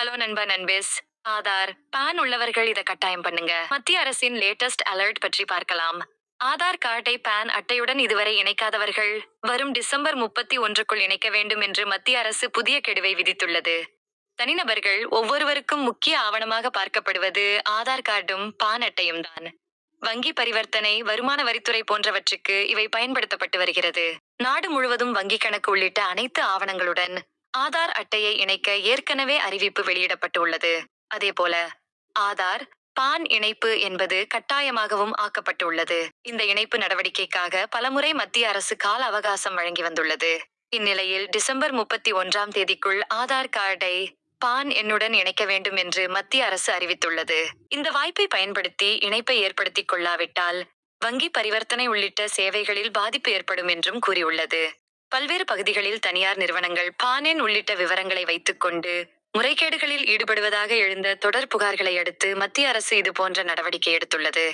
Hello நண்பா நண்பேஸ். ஆதார் பான் உள்ளவர்கள் இதை கட்டாயம் பண்ணுங்க. மத்திய அரசின் லேட்டஸ்ட் அலர்ட் பற்றி பார்க்கலாம். ஆதார் கார்டை பான் அட்டையுடன் இதுவரை இணைக்காதவர்கள் வரும் டிசம்பர் முப்பத்தி ஒன்றுக்குள் இணைக்க வேண்டும் என்று மத்திய அரசு புதிய கெடுவை விதித்துள்ளது. தனிநபர்கள் ஒவ்வொருவருக்கும் முக்கிய ஆவணமாக பார்க்கப்படுவது ஆதார் கார்டும் பான் அட்டையும் தான். வங்கி பரிவர்த்தனை வருமான வரித்துறை போன்றவற்றுக்கு இவை பயன்படுத்தப்பட்டு வருகிறது. நாடு முழுவதும் வங்கி கணக்கு உள்ளிட்ட அனைத்து ஆவணங்களுடன் ஆதார் அட்டையை இணைக்க ஏற்கனவே அறிவிப்பு வெளியிடப்பட்டுள்ளது. அதேபோல ஆதார் பான் இணைப்பு என்பது கட்டாயமாகவும் ஆக்கப்பட்டுள்ளது. இந்த இணைப்பு நடவடிக்கைக்காக பலமுறை மத்திய அரசு கால அவகாசம் வழங்கி வந்துள்ளது. இந்நிலையில் டிசம்பர் முப்பத்தி ஒன்றாம் தேதிக்குள் ஆதார் கார்டை பான் எண்ணுடன் இணைக்க வேண்டும் என்று மத்திய அரசு அறிவித்துள்ளது. இந்த வாய்ப்பை பயன்படுத்தி இணைப்பை ஏற்படுத்திக் கொள்ளாவிட்டால் வங்கி பரிவர்த்தனை உள்ளிட்ட சேவைகளில் பாதிப்பு ஏற்படும் என்றும் கூறியுள்ளது. பல்வேறு பகுதிகளில் தனியார் நிறுவனங்கள் பானென் உள்ளிட்ட விவரங்களை வைத்துக்கொண்டு முறைகேடுகளில் ஈடுபடுவதாக எழுந்த தொடர் புகார்களை அடுத்து மத்திய அரசு இது போன்ற நடவடிக்கை எடுத்துள்ளது.